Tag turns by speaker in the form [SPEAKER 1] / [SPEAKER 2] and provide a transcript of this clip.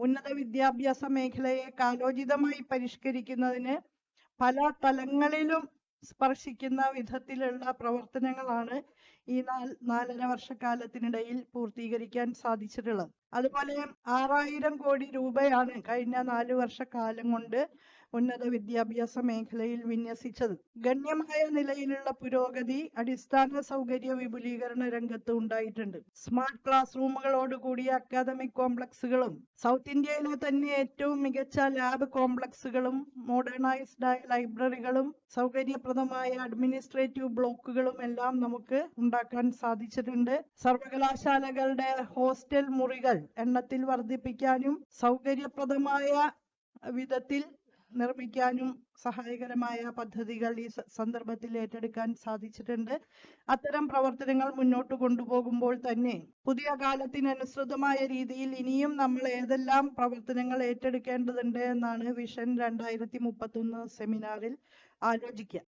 [SPEAKER 1] ഉന്നത വിദ്യാഭ്യാസ മേഖലയെ കാലോചിതമായി പരിഷ്കരിക്കുന്നതിന് പല തലങ്ങളിലും സ്പർശിക്കുന്ന വിധത്തിലുള്ള പ്രവർത്തനങ്ങളാണ് ഈ നാൽ നാലര വർഷക്കാലത്തിനിടയിൽ പൂർത്തീകരിക്കാൻ സാധിച്ചിട്ടുള്ളത്. അതുപോലെ ആറായിരം കോടി രൂപയാണ് കഴിഞ്ഞ നാല് വർഷക്കാലം കൊണ്ട് ഉന്നത വിദ്യാഭ്യാസ മേഖലയിൽ വിന്യസിച്ചത്. ഗണ്യമായ നിലയിലുള്ള പുരോഗതി അടിസ്ഥാന സൗകര്യ വിപുലീകരണ രംഗത്ത് ഉണ്ടായിട്ടുണ്ട്. സ്മാർട്ട് ക്ലാസ് റൂമുകളോട് കൂടിയ അക്കാദമിക് കോംപ്ലക്സുകളും സൗത്ത് ഇന്ത്യയിലെ തന്നെ ഏറ്റവും മികച്ച ലാബ് കോംപ്ലക്സുകളും മോഡേണൈസ്ഡ് ആയ ലൈബ്രറികളും സൗകര്യപ്രദമായ അഡ്മിനിസ്ട്രേറ്റീവ് ബ്ലോക്കുകളും എല്ലാം നമുക്ക് ഉണ്ടാക്കാൻ സാധിച്ചിട്ടുണ്ട്. സർവകലാശാലകളുടെ ഹോസ്റ്റൽ മുറികൾ എണ്ണത്തിൽ വർദ്ധിപ്പിക്കാനും സൗകര്യപ്രദമായ വിധത്തിൽ നിർമ്മിക്കാനും സഹായകരമായ പദ്ധതികൾ ഈ സന്ദർഭത്തിൽ ഏറ്റെടുക്കാൻ സാധിച്ചിട്ടുണ്ട്. അത്തരം പ്രവർത്തനങ്ങൾ മുന്നോട്ട് കൊണ്ടുപോകുമ്പോൾ തന്നെ പുതിയ കാലത്തിനനുസൃതമായ രീതിയിൽ ഇനിയും നമ്മൾ ഏതെല്ലാം പ്രവർത്തനങ്ങൾ ഏറ്റെടുക്കേണ്ടതുണ്ട് എന്നാണ് വിഷൻ രണ്ടായിരത്തി മുപ്പത്തൊന്ന് സെമിനാറിൽ ആലോചിക്കുക.